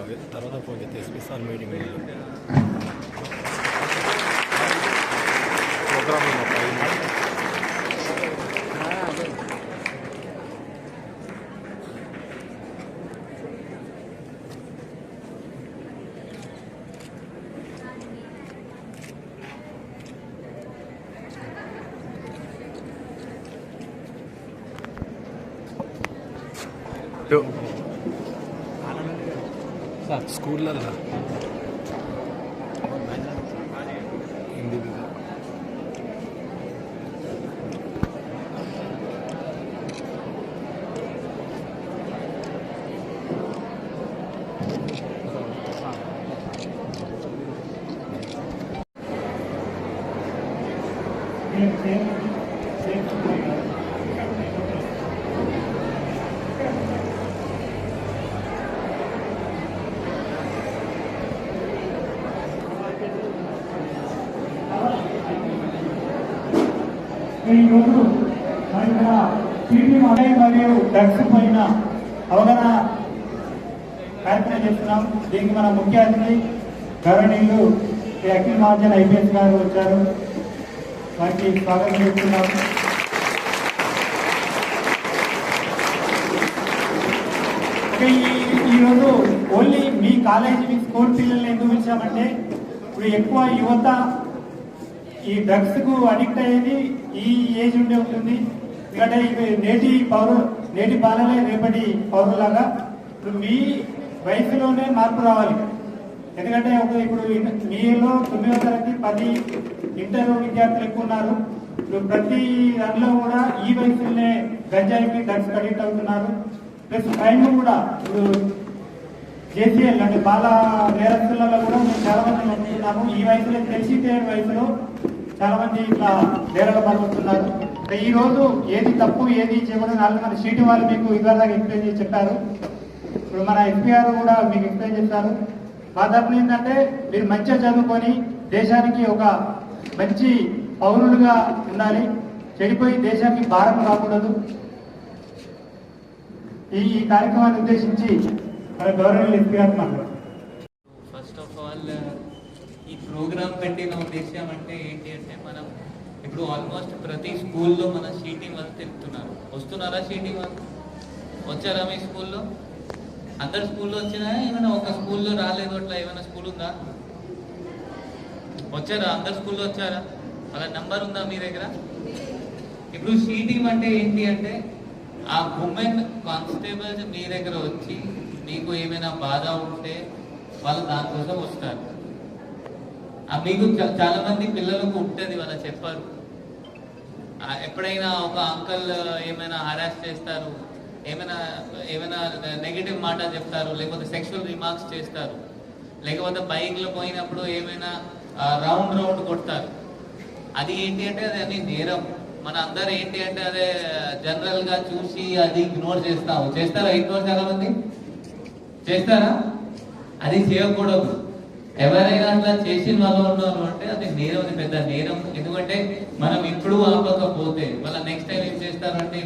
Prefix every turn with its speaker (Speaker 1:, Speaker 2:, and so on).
Speaker 1: అవి తర్వాత phone ఎస్పీసార్ meeting programme ಇಟ್ಟು ಸ್ಕೂಲಲ್ಲ Thank you.
Speaker 2: ఈరోజు మన ఇక్కడ టీవీ మలై మరియు డ్రగ్స్ పైన అవగాహన కార్యక్రమం చేస్తున్నాం. దీనికి మన ముఖ్య అతిథి గవర్నీయులు శ్రీ అఖిల్ మహాజన్ ఐపీఎస్ గారు వచ్చారు. వారికి స్వాగతం చేస్తున్నాం. ఈరోజు ఓన్లీ మీ కాలేజీ మీ స్కూల్ పిల్లల్ని ఎందుకు పిలిచామంటే ఇప్పుడు ఎక్కువ యువత ఈ డ్రగ్స్కు అడిక్ట్ అయ్యేది ఈ ఏజ్ ఉండే ఉంటుంది. ఎందుకంటే ఇవి నేటి పౌరు నేటి బాలలే రేపటి పౌరులాగా ఇప్పుడు మీ వయసులోనే మార్పు రావాలి. ఎందుకంటే ఒక ఇప్పుడు మీలో తొమ్మిదో తరగతి పది ఇంటర్ విద్యార్థులు ఎక్కువ ఉన్నారు. ఇప్పుడు ప్రతి దానిలో కూడా ఈ వయసులోనే గంజాయికి డ్రగ్స్ అడిక్ట్ అవుతున్నారు. ప్లస్ క్రైమ్ కూడా ఇప్పుడు జేసీఎల్ అంటే బాల నేరస్తులలో కూడా మేము చాలా మంది నమ్ముతున్నాము. ఈ వయసులో తెలిసి తెలియని వయసులో చాలా మంది ఇట్లా నేరాల పాల్గొంటున్నారు. ఈ రోజు ఏది తప్పు ఏది చేయకూడదు నాలుగు మన సీటు వాళ్ళు మీకు ఇదివరకు ఎక్స్ప్లెయిన్ చేసి చెప్పారు. ఇప్పుడు మన ఎస్పీఆర్ కూడా మీకు ఎక్స్ప్లెయిన్ చేస్తారు. మా తరఫున ఏంటంటే మీరు మంచిగా చదువుకొని దేశానికి ఒక మంచి పౌరులుగా ఉండాలి. చెడిపోయి దేశానికి భారం కాకూడదు ఈ కార్యక్రమాన్ని ఉద్దేశించి మన గవర్నమెంట్ ఎంపీ గారు మాట్లాడారు
Speaker 3: ప్రోగ్రామ్ పెట్టి పెట్టిన ఉద్దేశం అంటే ఏంటి అంటే మనం ఇప్పుడు ఆల్మోస్ట్ ప్రతి స్కూల్లో మన షీటీ వాళ్ళు తిరుగుతున్నారు. వస్తున్నారా సీటీ వాళ్ళు వచ్చారా మీ స్కూల్లో? అందరు స్కూల్లో వచ్చినా ఏమైనా ఒక స్కూల్లో రాలేదు అట్లా ఏమైనా స్కూల్ ఉందా? వచ్చారా? అందరు స్కూల్లో వచ్చారా? అలా నంబర్ ఉందా మీ దగ్గర? ఇప్పుడు సిటీ అంటే ఏంటి అంటే ఆ ఉమెన్ కానిస్టేబుల్స్ మీ దగ్గర వచ్చి మీకు ఏమైనా బాధ ఉంటే వాళ్ళు దానికోసం వస్తారు. మీకు చాలా మంది పిల్లలకు ఉంటుంది వాళ్ళ చెప్పారు. ఎప్పుడైనా ఒక అంకల్ ఏమైనా హరాస్ చేస్తారు ఏమైనా ఏమైనా నెగిటివ్ మాట చెప్తారు లేకపోతే సెక్షువల్ రిమార్క్స్ చేస్తారు లేకపోతే బైక్లో పోయినప్పుడు ఏమైనా రౌండ్ రౌండ్ కొడతారు. అది ఏంటి అంటే అది అది నేరం. మన అందరు ఏంటి అంటే అదే జనరల్గా చూసి అది ఇగ్నోర్ చేస్తాము. చేస్తారా? ఇగ్నోర్ చాలా మంది చేస్తారా? అది చేయకూడదు. ఎవరైనా అట్లా చేసిన వాళ్ళు ఉన్నారు అంటే అది నేరం అది పెద్ద నేరం. ఎందుకంటే మనం ఇప్పుడు ఆపకపోతే మళ్ళీ నెక్స్ట్ టైం ఏం చేస్తారంటే